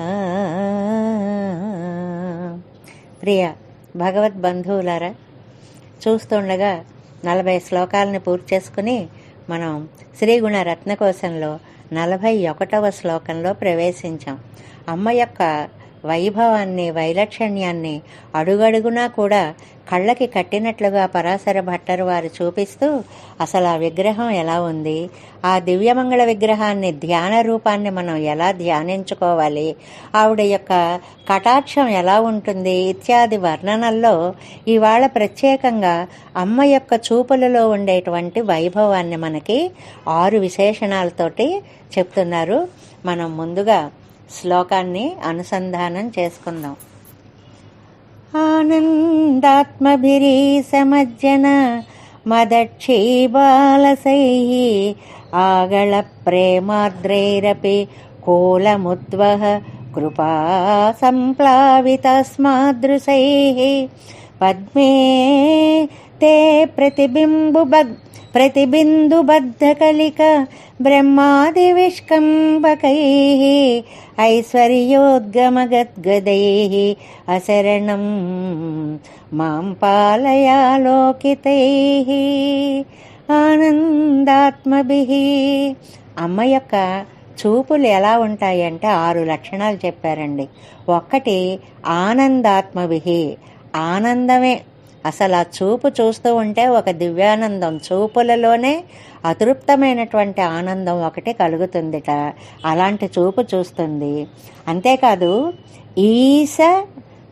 ప్రియ ఆ. ప్రియ భగవద్బంధువులారా చూస్తుండగా నలభై శ్లోకాలను పూర్తి చేసుకుని మనం శ్రీగుణ రత్నకోశంలో నలభై ఒకటవ శ్లోకంలో ప్రవేశించాం అమ్మ యొక్క వైభవాన్ని వైలక్షణ్యాన్ని అడుగడుగునా కూడా కళ్ళకి కట్టినట్లుగా పరాశర భట్టరు వారు చూపిస్తూ అసలు ఆ విగ్రహం ఎలా ఉంది? ఆ దివ్యమంగళ విగ్రహాన్ని ధ్యాన రూపాన్ని మనం ఎలా ధ్యానించుకోవాలి? ఆవిడ యొక్క కటాక్షం ఎలా ఉంటుంది? ఇత్యాది వర్ణనల్లో ఇవాళ ప్రత్యేకంగా అమ్మ యొక్క చూపులలో ఉండేటువంటి వైభవాన్ని మనకి ఆరు విశేషణాలతోటి చెప్తున్నారు. మనం ముందుగా శ్లోకాన్ని అనుసంధానం చేసుకుందాం. ఆనందాత్మభిరీ సమజ్జన మదక్షీబాలసై ఆగళ ప్రేమార్ద్రైరపి కూలముద్వహ కృపా సంప్లావితస్మాదృశై పద్మే తే ప్రతిబింబుబగ్ प्रतिबिन्दुबद्धकलिक ब्रह्मादिविष्कम्बकैः ऐश्वर्योद्गमगद्गदैः अशरणं मां పాలయాలోకితైః ఆనందాత్మభిః అమ్మ యొక్క చూపులు ఎలా ఉంటాయంటే ఆరు లక్షణాలు చెప్పారండి ఒక్కటి ఆనందాత్మభిహి ఆనందమే. అసలు ఆ చూపు చూస్తూ ఉంటే ఒక దివ్యానందం. చూపులలోనే అతృప్తమైనటువంటి ఆనందం ఒకటి కలుగుతుందిట. అలాంటి చూపు చూస్తుంది. అంతేకాదు ఈశ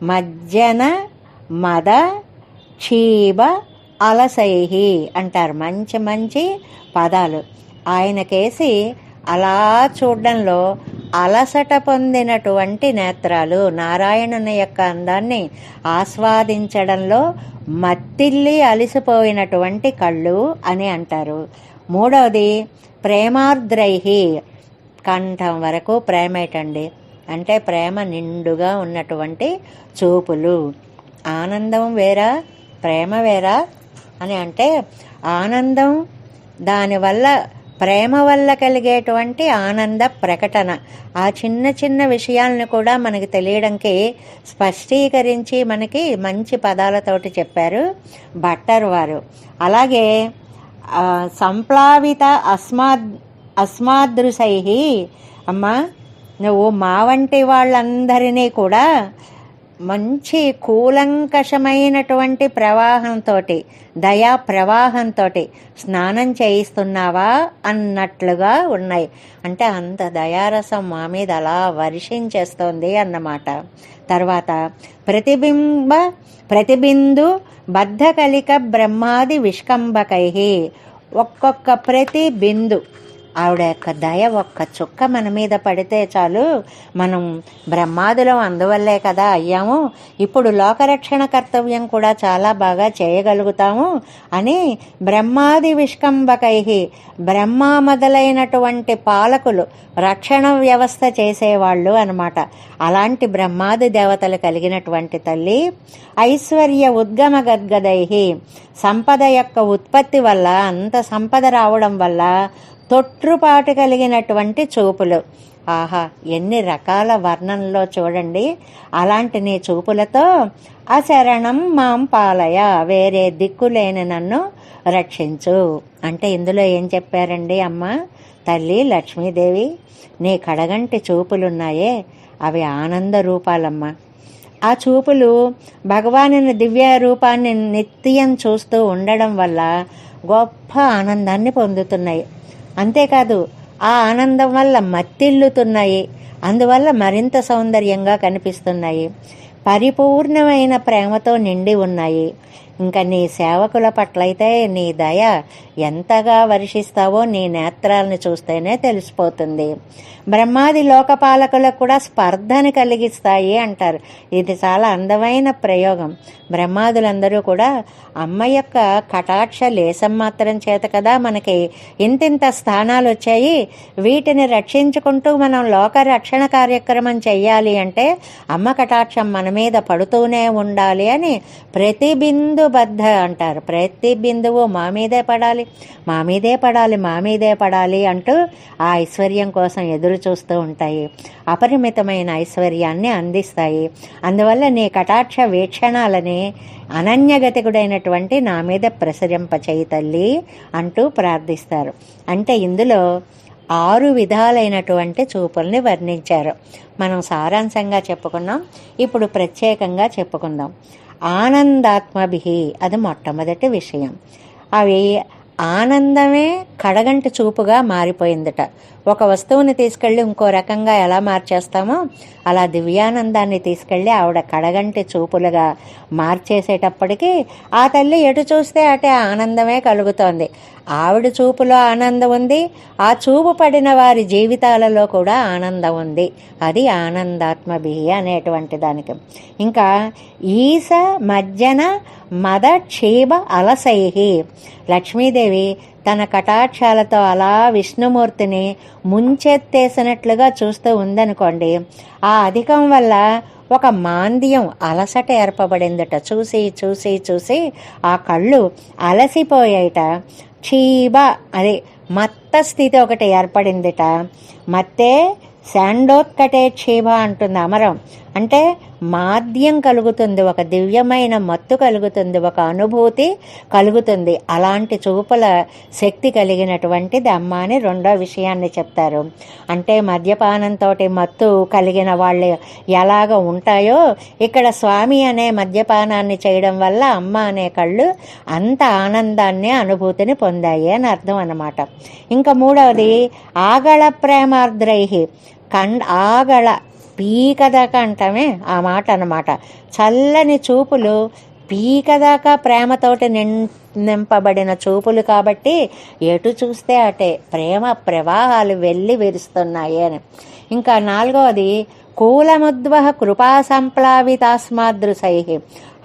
మజ్జన మద క్షీబ అలసైహి అంటారు. మంచి మంచి పదాలు. ఆయనకేసి అలా చూడడంలో అలసట పొందినటువంటి నేత్రాలు నారాయణుని యొక్క అందాన్ని ఆస్వాదించడంలో మత్తిల్లి అలిసిపోయినటువంటి కళ్ళు అని అంటారు. మూడవది ప్రేమార్ద్రైహి కంఠం వరకు ప్రేమేటండి. అంటే ప్రేమ నిండుగా ఉన్నటువంటి చూపులు. ఆనందం వేరా ప్రేమ వేరా అని అంటే ఆనందం దానివల్ల ప్రేమ వల్ల కలిగేటువంటి ఆనంద ప్రకటన. ఆ చిన్న చిన్న విషయాలను కూడా మనకి తెలియడానికి స్పష్టీకరించి మనకి మంచి పదాలతోటి చెప్పారు భట్టర్ వారు. అలాగే సంప్లావిత అస్మాద్ అస్మాదృశై అమ్మా నువ్వు మా వంటి వాళ్ళందరినీ కూడా మంచి కూలంకషమైనటువంటి ప్రవాహంతో దయా ప్రవాహంతో స్నానం చేయిస్తున్నావా అన్నట్లుగా ఉన్నాయి. అంటే అంత దయారసం మా మీద అలా వర్షించేస్తోంది అన్నమాట. తర్వాత ప్రతిబింబ ప్రతిబిందు బద్ధకలిక బ్రహ్మాది విష్కంబకై ఒక్కొక్క ప్రతి బిందు ఆవిడ యొక్క దయ ఒక్క చుక్క మన మీద పడితే చాలు. మనం బ్రహ్మాదులం అందువల్లే కదా అయ్యాము. ఇప్పుడు లోకరక్షణ కర్తవ్యం కూడా చాలా బాగా చేయగలుగుతాము అని బ్రహ్మాది విష్కంబకై బ్రహ్మ మొదలైనటువంటి పాలకులు రక్షణ వ్యవస్థ చేసేవాళ్ళు అనమాట అలాంటి బ్రహ్మాది దేవతలు కలిగినటువంటి తల్లి ఐశ్వర్య ఉద్గమ గద్గదై సంపద యొక్క ఉత్పత్తి వల్ల అంత సంపద రావడం వల్ల తొట్టుపాటు కలిగినటువంటి చూపులు. ఆహా ఎన్ని రకాల వర్ణనలో చూడండి. అలాంటి నీ చూపులతో అశరణం మాం పాలయ వేరే దిక్కులేని నన్ను రక్షించు. అంటే ఇందులో ఏం చెప్పారండి అమ్మ? తల్లి లక్ష్మీదేవి నీ కడగంటి చూపులున్నాయే. అవి ఆనంద రూపాలమ్మ. ఆ చూపులు భగవాను దివ్య రూపాన్ని నిత్యం చూస్తూ ఉండడం వల్ల గొప్ప ఆనందాన్ని పొందుతున్నాయి. అంతేకాదు ఆ ఆనందం వల్ల మత్తిల్లుతున్నాయి. అందువల్ల మరింత సౌందర్యంగా కనిపిస్తున్నాయి. పరిపూర్ణమైన ప్రేమతో నిండి ఉన్నాయి. ఇంకా నీ సేవకుల పట్లయితే నీ దయ ఎంతగా వర్షిస్తావో నీ నేత్రాలను చూస్తేనే తెలిసిపోతుంది. బ్రహ్మాది లోకపాలకులకు కూడా స్పర్ధని కలిగిస్తాయి అంటారు. ఇది చాలా అందమైన ప్రయోగం. బ్రహ్మాదులందరూ కూడా అమ్మ యొక్క కటాక్ష లేసం మాత్రం చేత కదా మనకి ఇంతింత స్థానాలు వచ్చాయి వీటిని రక్షించుకుంటూ మనం లోక రక్షణ కార్యక్రమం చెయ్యాలి అంటే అమ్మ కటాక్షం మన మీద పడుతూనే ఉండాలి అని ప్రతి బిందు బద్ధ అంటారు. ప్రతి బిందువు మా మీదే పడాలి మా మీదే పడాలి మా మీదే పడాలి అంటూ ఆ ఐశ్వర్యం కోసం ఎదురు చూస్తూ ఉంటాయి. అపరిమితమైన ఐశ్వర్యాన్ని అందిస్తాయి. అందువల్ల నీ కటాక్ష వీక్షణాలని అనన్యగతికుడైనటువంటి నా మీద ప్రసరింపచేయి తల్లి అంటూ ప్రార్థిస్తారు. అంటే ఇందులో ఆరు విధాలైనటువంటి చూపుల్ని వర్ణించారు. మనం సారాంశంగా చెప్పుకున్నాం. ఇప్పుడు ప్రత్యేకంగా చెప్పుకుందాం. ఆనందాత్మభి. అది మొట్టమొదటి విషయం. అవి ఆనందమే కడగంటి చూపుగా మారిపోయిందట. ఒక వస్తువుని తీసుకెళ్ళి ఇంకో రకంగా ఎలా మార్చేస్తామో అలా దివ్యానందాన్ని తీసుకెళ్ళి ఆవిడ కడగంటి చూపులుగా మార్చేసేటప్పటికీ ఆ తల్లి ఎటు చూస్తే అటే ఆనందమే కలుగుతోంది. ఆవిడ చూపులో ఆనందం ఉంది ఆ చూపు పడిన వారి జీవితాలలో కూడా ఆనందం ఉంది. అది ఆనందాత్మభి అనేటువంటి దానికి. ఇంకా ఈస మజ్జన మద క్షీభ అలసైహి. లక్ష్మీదేవి తన కటాక్షాలతో అలా విష్ణుమూర్తిని ముంచెత్తేసినట్లుగా చూస్తూ ఉందనుకోండి ఆ అధికం వల్ల ఒక మాంద్యం అలసట ఏర్పబడిందట. చూసి చూసి చూసి ఆ కళ్ళు అలసిపోయాయిట క్షీబ అదే మత్త స్థితి ఒకటి ఏర్పడిందిట. మత్తే శాండోత్కటే క్షీభ అంటుంది అమరం. అంటే మాద్యం కలుగుతుంది ఒక దివ్యమైన మత్తు కలుగుతుంది ఒక అనుభూతి కలుగుతుంది. అలాంటి చూపుల శక్తి కలిగినటువంటిది అమ్మ అని రెండో విషయాన్ని చెప్తారు. అంటే మద్యపానంతో మత్తు కలిగిన వాళ్ళు ఎలాగ ఉంటాయో ఇక్కడ స్వామి అనే మద్యపానాన్ని చేయడం వల్ల అమ్మ అనే కళ్ళు అంత ఆనందాన్ని అనుభూతిని పొందాయి అని అర్థం అన్నమాట. ఇంకా మూడవది ఆగళ ప్రేమార్ద్రైహి. కండ్ ఆగళ పీక దాకా అంటామే ఆ మాట అన్నమాట. చల్లని చూపులు పీక దాకా ప్రేమతోటి నిం నింపబడిన చూపులు కాబట్టి ఎటు చూస్తే అటే ప్రేమ ప్రవాహాలు వెళ్ళి విరుస్తున్నాయి అని. ఇంకా నాలుగవది కూలముద్వహ కృపా సంప్లావితాస్మాదృశై.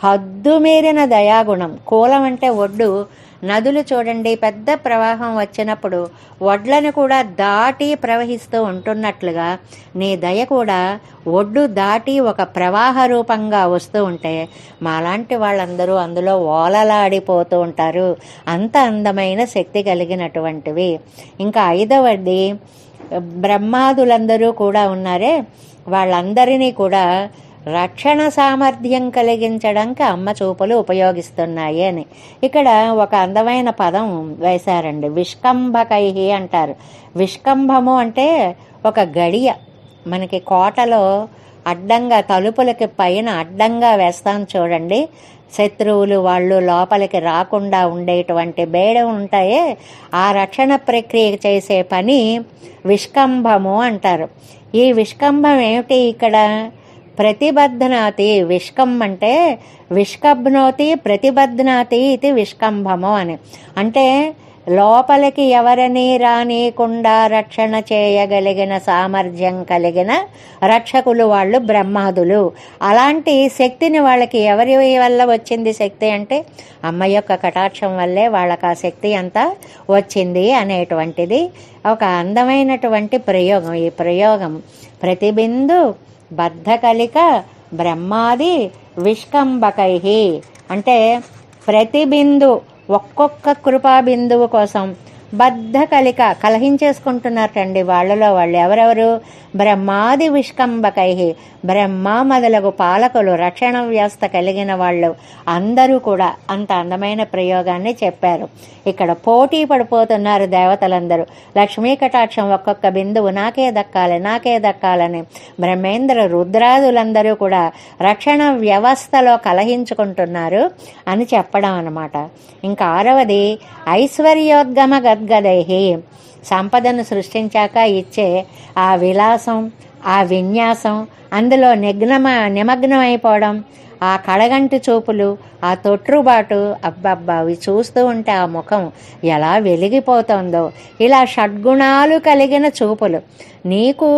హద్దు మీరిన దయాగుణం. కూలం అంటే ఒడ్డు నదులు చూడండి పెద్ద ప్రవాహం వచ్చినప్పుడు వడ్లను కూడా దాటి ప్రవహిస్తూ ఉంటున్నట్లుగా నీ దయ కూడా ఒడ్డు దాటి ఒక ప్రవాహ రూపంగా వస్తూ ఉంటే మాలాంటి వాళ్ళందరూ అందులో ఓలలాడిపోతూ ఉంటారు. అంత అందమైన శక్తి కలిగినటువంటివి. ఇంకా ఐదవది బ్రహ్మాదులందరూ కూడా ఉన్నారే. వాళ్ళందరినీ కూడా రక్షణ సామర్థ్యం కలిగించడానికి అమ్మ చూపులు ఉపయోగిస్తున్నాయి అని. ఇక్కడ ఒక అందమైన పదం వేశారండి. విష్కంభకైహి అంటారు. విష్కంభము అంటే ఒక గడియ. మనకి కోటలో అడ్డంగా తలుపులకి పైన అడ్డంగా వేస్తాం చూడండి. శత్రువులు వాళ్ళు లోపలికి రాకుండా ఉండేటువంటి బేడం ఉంటాయే. ఆ రక్షణ ప్రక్రియ చేసే పని విష్కంభము అంటారు. ఈ విష్కంభం ఏమిటి ఇక్కడ? ప్రతిబద్ధనాతి విష్కం అంటే విష్కబ్నోతి ప్రతిబద్ధనాతి ఇది విష్కంభము అని. అంటే లోపలికి ఎవరిని రానియకుండా రక్షణ చేయగలిగిన సామర్థ్యం కలిగిన రక్షకులు వాళ్ళు బ్రహ్మాదులు. అలాంటి శక్తిని వాళ్ళకి ఎవరి వల్ల వచ్చింది శక్తి అంటే అమ్మ యొక్క కటాక్షం వల్లే వాళ్ళకి ఆ శక్తి అంతా వచ్చింది అనేటువంటిది ఒక అందమైనటువంటి ప్రయోగం. ఈ ప్రయోగం ప్రతిబిందు బద్ధకలిక బ్రహ్మాది విష్కంబకై అంటే ప్రతి బిందు ఒక్కొక్క కృపా బిందువు కోసం బద్ధ కలిక కలహించేసుకుంటున్నారటండి వాళ్ళలో వాళ్ళు. ఎవరెవరు? బ్రహ్మాది విష్కంబకై బ్రహ్మ మొదలగు పాలకులు రక్షణ వ్యవస్థ కలిగిన వాళ్ళు అందరూ కూడా అంత అందమైన ప్రయోగాన్ని చెప్పారు. ఇక్కడ పోటీ పడిపోతున్నారు దేవతలందరూ. లక్ష్మీ కటాక్షం ఒక్కొక్క బిందువు నాకే దక్కాలి నాకే దక్కాలని బ్రహ్మేంద్ర రుద్రాదులందరూ కూడా రక్షణ వ్యవస్థలో కలహించుకుంటున్నారు అని చెప్పడం అనమాట ఇంకా ఆరవది ఐశ్వర్యోద్గమ గద్గదైహి సంపదను సృష్టించాక ఇచ్చే ఆ విలాసం ఆ విన్యాసం అందులో నిగ్నమ నిమగ్నమైపోవడం ఆ కడగంటి చూపులు ఆ తొట్రుబాటు అబ్బబ్బా అవి చూస్తూ ఉంటే ఆ ముఖం ఎలా వెలిగిపోతుందో. ఇలా షడ్గుణాలు కలిగిన చూపులు. నీకు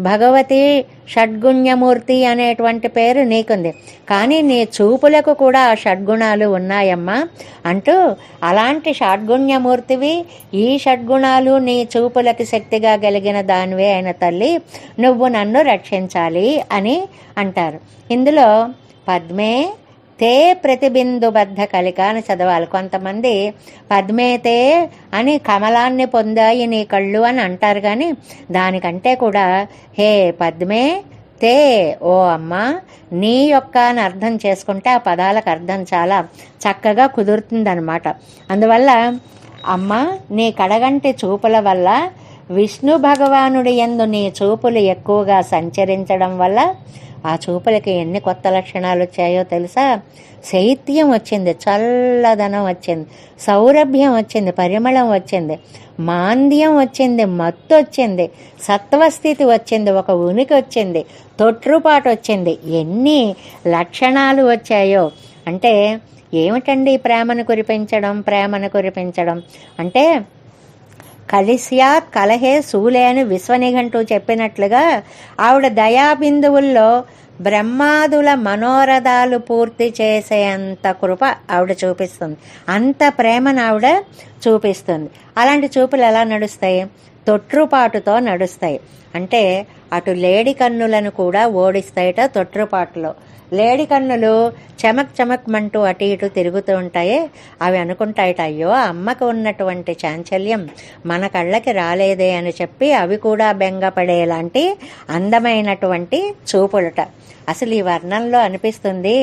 భగవతి షడ్గుణ్యమూర్తి అనేటువంటి పేరు నీకుంది. కానీ నీ చూపులకు కూడా ఆ షడ్గుణాలు ఉన్నాయమ్మా. అంటూ అలాంటి షడ్గుణ్యమూర్తివి ఈ షడ్గుణాలు నీ చూపులకి శక్తిగా కలిగిన దానివే అయిన తల్లి నువ్వు నన్ను రక్షించాలి అని అంటారు. ఇందులో పద్మే తే ప్రతిబిందుబద్ధ కలిక అని చదవాలి. కొంతమంది పద్మేతే అని కమలాన్ని పొందాయి నీ కళ్ళు అని అంటారు కానీ దానికంటే కూడా హే పద్మే తే ఓ అమ్మ నీ యొక్క అని అర్థం చేసుకుంటే ఆ పదాలకు అర్థం చాలా చక్కగా కుదురుతుందనమాట అందువల్ల అమ్మ నీ కడగంటి చూపుల వల్ల విష్ణు భగవానుడి ఎందు నీ చూపులు ఎక్కువగా సంచరించడం వల్ల ఆ చూపులకి ఎన్ని కొత్త లక్షణాలు వచ్చాయో తెలుసా? శైత్యం వచ్చింది చల్లదనం వచ్చింది సౌరభ్యం వచ్చింది పరిమళం వచ్చింది మాంద్యం వచ్చింది మత్తు వచ్చింది సత్వస్థితి వచ్చింది ఒక ఉనికి వచ్చింది తొట్రుపాటు వచ్చింది. ఎన్ని లక్షణాలు వచ్చాయో. అంటే ఏమిటండి ప్రేమను కురిపించడం ప్రేమను కురిపించడం? అంటే కలిసియా కలహే సూలే అని విశ్వనిఘంటూ చెప్పినట్లుగా ఆవిడ దయాబిందువుల్లో బ్రహ్మాదుల మనోరథాలు పూర్తి చేసేంత కృప ఆవిడ చూపిస్తుంది. అంత ప్రేమను ఆవిడ చూపిస్తుంది. అలాంటి చూపులు ఎలా నడుస్తాయి? తొట్రుపాటుతో నడుస్తాయి. అంటే అటు లేడి కన్నులను కూడా ఓడిస్తాయట తొట్రుపాటులో. లేడి కన్నులు చమక్ చమక్మంటూ అటు ఇటు తిరుగుతూ ఉంటాయి. అవి అనుకుంటాయట అయ్యో అమ్మకు ఉన్నటువంటి చాంచల్యం మన కళ్ళకి రాలేదే అని చెప్పి అవి కూడా బెంగపడేలాంటి అందమైనటువంటి చూపులట. అసలు ఈ వర్ణంలో అనిపిస్తుంది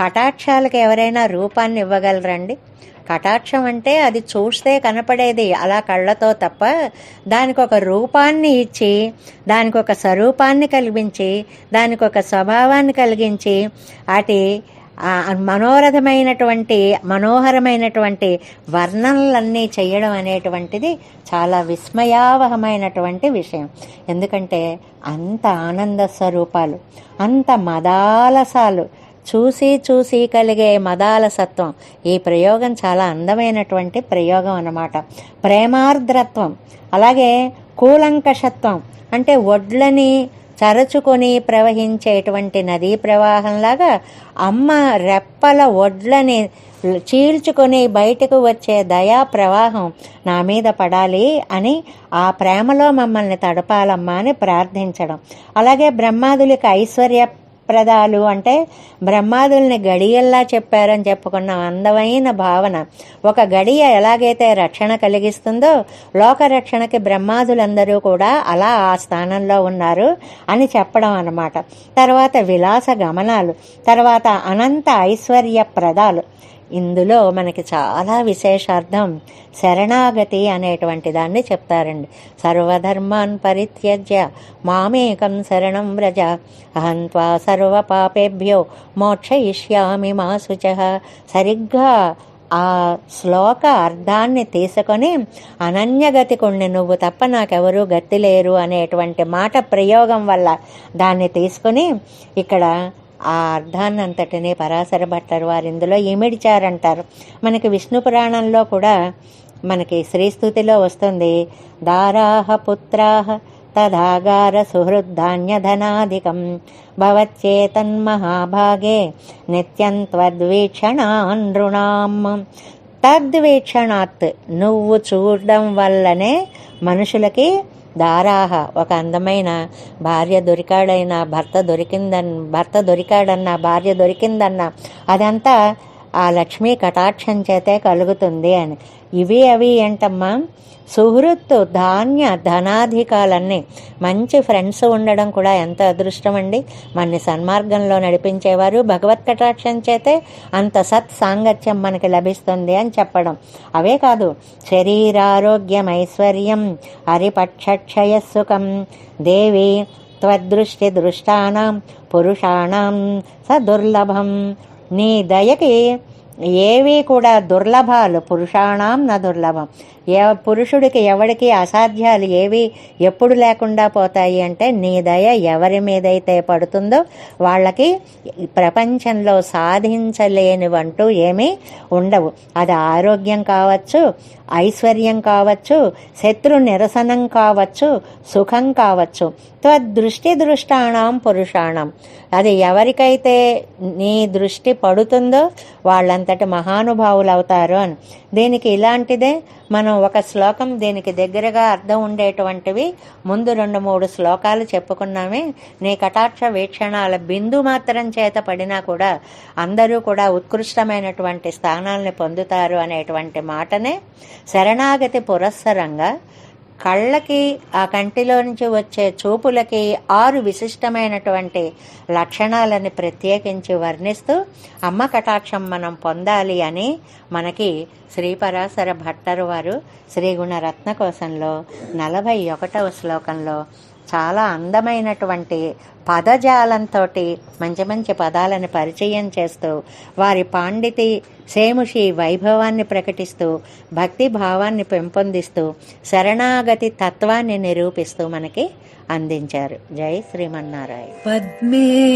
కటాక్షాలకు ఎవరైనా రూపాన్ని ఇవ్వగలరండి? కటాక్షం అంటే అది చూస్తే కనపడేది అలా కళ్ళతో తప్ప దానికి ఒక రూపాన్ని ఇచ్చి దానికి ఒక స్వరూపాన్ని కలిగించి దానికి ఒక స్వభావాన్ని కలిగించి అటి మనోరథమైనటువంటి మనోహరమైనటువంటి వర్ణనలన్నీ చేయడం అనేటువంటిది చాలా విస్మయావహమైనటువంటి విషయం. ఎందుకంటే అంత ఆనంద స్వరూపాలు అంత మదాలసాలు చూసి చూసి కలిగే మదాలసత్వం ఈ ప్రయోగం చాలా అందమైనటువంటి ప్రయోగం అన్నమాట. ప్రేమార్ద్రత్వం అలాగే కూలంకషత్వం అంటే వడ్లని చరచుకొని ప్రవహించేటువంటి నదీ ప్రవాహంలాగా అమ్మ రెప్పల వడ్లని చీల్చుకొని బయటకు వచ్చే దయా ప్రవాహం నా మీద పడాలి అని ఆ ప్రేమలో మమ్మల్ని తడపాలమ్మా అని ప్రార్థించడం. అలాగే బ్రహ్మాదులకు ఐశ్వర్య ప్రదాలు అంటే బ్రహ్మాదుల్ని గడియల్లా చెప్పారని చెప్పుకున్న అందమైన భావన. ఒక గడియ ఎలాగైతే రక్షణ కలిగిస్తుందో లోక రక్షణకి బ్రహ్మాదులందరూ కూడా అలా ఆ స్థానంలో ఉన్నారు అని చెప్పడం అన్నమాట. తర్వాత విలాస గమనాలు తర్వాత అనంత ఐశ్వర్య ప్రదాలు ఇందులో మనకి చాలా విశేషార్థం శరణాగతి అనేటువంటి దాన్ని చెప్తారండి. సర్వధర్మాన్ పరిత్యజ్య మామేకం శరణం వ్రజ అహం త్వా సర్వ పాపేభ్యో మోక్షయిష్యామి మా శుచ. సరిగ్గా ఆ శ్లోక అర్థాన్ని తీసుకొని అనన్యగతి నువ్వు తప్ప నాకెవరూ గతి లేరు అనేటువంటి మాట ప్రయోగం వల్ల దాన్ని తీసుకొని ఇక్కడ ఆ అర్ధాన్నంతటినే పరాశర భట్టర్ వారు ఇందులో ఇమిడిచారంటారు మనకి విష్ణు పురాణంలో కూడా మనకి శ్రీస్థుతిలో వస్తుంది దారాహ పుత్రాహ తదాగార సుహృద్ధాన్యధనాధికం భవచ్చేతన్మహాభాగే నిత్యం త్వద్వీక్షణాన్ నృణాం. తద్వీక్షణాత్ నువ్వు చూడడం వల్లనే మనుషులకి దారాహ ఒక అందమైన భార్య దొరికాడైన భర్త దొరికిందన్ భర్త దొరికాడన్న భార్య దొరికిందన్న అదంతా ఆ లక్ష్మీ కటాక్షం చేతే కలుగుతుంది అని. ఇవి అవి ఏంటమ్మా? సుహృత్తు ధాన్య ధనాధికాలన్నీ. మంచి ఫ్రెండ్స్ ఉండడం కూడా ఎంత అదృష్టం అండి మన సన్మార్గంలో నడిపించేవారు భగవత్ కటాక్షం చేతే అంత సత్ సాంగత్యం మనకి లభిస్తుంది అని చెప్పడం. అవే కాదు శరీరారోగ్యం ఐశ్వర్యం హరిపక్షక్షయ సుఖం దేవి త్వదృష్టి దృష్టానం పురుషాణం స దుర్లభం నీ దయకి ఏవి కూడా దుర్లభాలు పురుషాణం నా దుర్లభం. ఏ పురుషుడికి ఎవడికి అసాధ్యాలు ఏవి ఎప్పుడు లేకుండా పోతాయి అంటే నీ దయ ఎవరి మీదైతే పడుతుందో వాళ్ళకి ప్రపంచంలో సాధించలేనివంటూ ఏమీ ఉండవు. అది ఆరోగ్యం కావచ్చు ఐశ్వర్యం కావచ్చు శత్రు నిరసనం కావచ్చు సుఖం కావచ్చు. త్వదృష్టి దృష్టాణం పురుషాణం. అది ఎవరికైతే నీ దృష్టి పడుతుందో వాళ్ళంతటి మహానుభావులు అవుతారు అని. దీనికి ఇలాంటిదే మనం ఒక శ్లోకం దీనికి దగ్గరగా అర్థం ఉండేటువంటివి. ముందు రెండు మూడు శ్లోకాలు చెప్పుకున్నామే. నీ కటాక్ష వీక్షణాల బిందు మాత్రం చేత పడినా కూడా అందరూ కూడా ఉత్కృష్టమైనటువంటి స్థానాల్ని పొందుతారు అనేటువంటి మాటనే శరణాగతి పురస్సరంగా కళ్ళకి ఆ కంటిలో నుంచి వచ్చే చూపులకి ఆరు విశిష్టమైనటువంటి లక్షణాలని ప్రత్యేకించి వర్ణిస్తూ అమ్మ కటాక్షం మనం పొందాలి అని మనకి శ్రీపరాశర భట్టరు వారు శ్రీగుణ రత్నకోశంలో నలభై ఒకటవ శ్లోకంలో చాలా అందమైనటువంటి పదజాలంతో మంచి మంచి పదాలను పరిచయం చేస్తూ వారి పాండితి సేముషి వైభవాన్ని ప్రకటిస్తూ భక్తి భావాన్ని పెంపొందిస్తూ శరణాగతి తత్వాన్ని నిరూపిస్తూ మనకి అందించారు. జై శ్రీమన్నారాయణ. పద్మే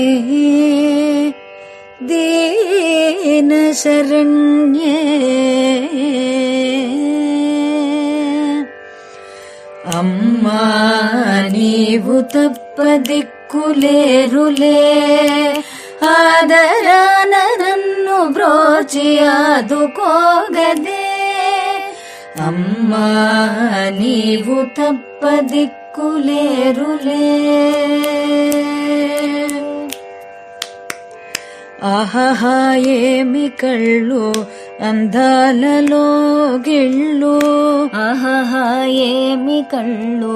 దీన శరణ్యే. అమ్మా నీవు తప్ప దిక్కులేరులే ఆదరాన నన్ను బ్రోచి ఆదుకోగదే. అమ్మా నీవు తప్ప దిక్కులేరులే ఆహా ఏమి కళ్ళు అందాలలో గిళ్ళు ఆహా ఏమి కళ్ళు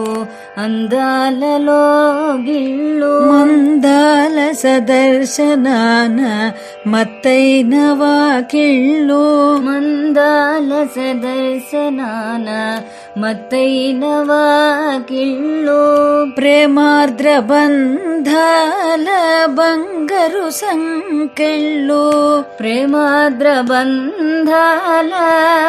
అందాలలో గిళ్ళు. మందాల సదర్శనాన మత్తైన వాకిళ్ళు. మందాల సదర్శనాన మత్తైన వాకిళ్ళు. ప్రేమార్ద్ర బంధాల బంగరు సంకెళ్ళు. ప్రేమాద్ర బంధాల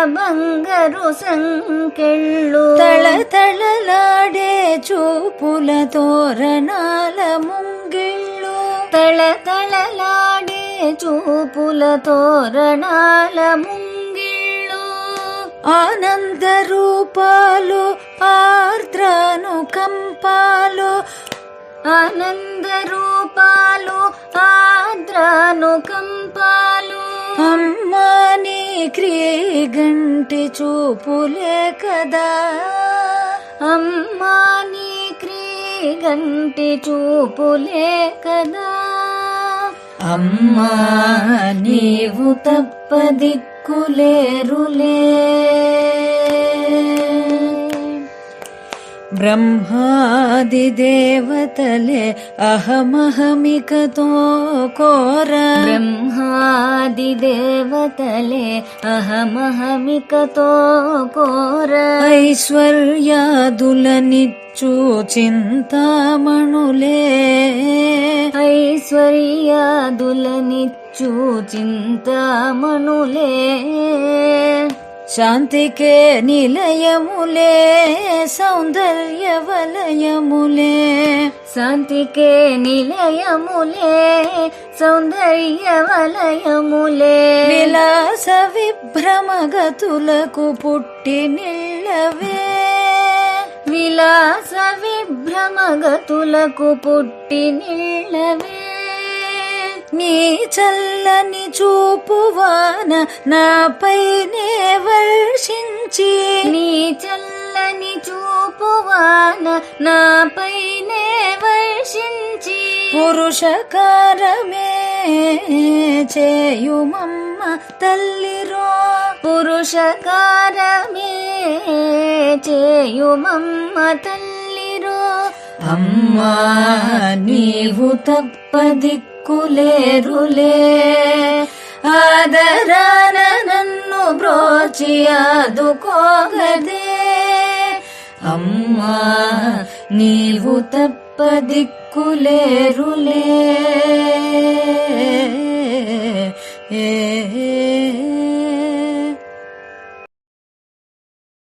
బంగరు సంకెళ్ళు. తళ తళలాడే చూపుల తోరణాల ముంగిళ్ళు తళ తళలాడే చూపుల తోరణాల ముంగిళ్ళు. ఆనంద రూపాలు ఆర్ద్రను కంపాలు ఆనందరూపాలు ఆద్రాను కంపాలు. అమ్మా నీ క్రీగంటి చూపులే కదా. అమ్మా నీ క్రీగంటి చూపులే కదా. అమ్మా నీవు తప్ప దిక్కులేరులే బ్రహ్మాది దేవతలే అహమహమికతో కోర. బ్రహ్మాది దేవతలే అహమహమికతో కోర. ఐశ్వర్యాదులనిచ్చు చింతామణులే ఐశ్వర్యాదులనిచ్చు చింతామణులే శాంతికే నిలయములే సౌందర్య వలయములే శాంతికే నిలయములే సౌందర్య వలయములే విలాస విభ్రమగతులకు పుట్టి నిల్లవే. విలాస విభ్రమగతులకు పుట్టి నిల్లవే. నీ చల్లని చూపువాన నాపైనే వర్షించి. నీ చల్లని చూపువాన నాపైనే వర్షించి. పురుషకారమే చేయుమమ్మ తల్లిరో. పురుషకారమే చేయుమమ్మ తల్లిరో. అమ్మా నీవు తప్ప దిక్కులేరులే ఆదరాన నన్ను బ్రోచి ఆదుకోగదే. అమ్మా నీవు తప్ప దిక్కులేరులే ఏ.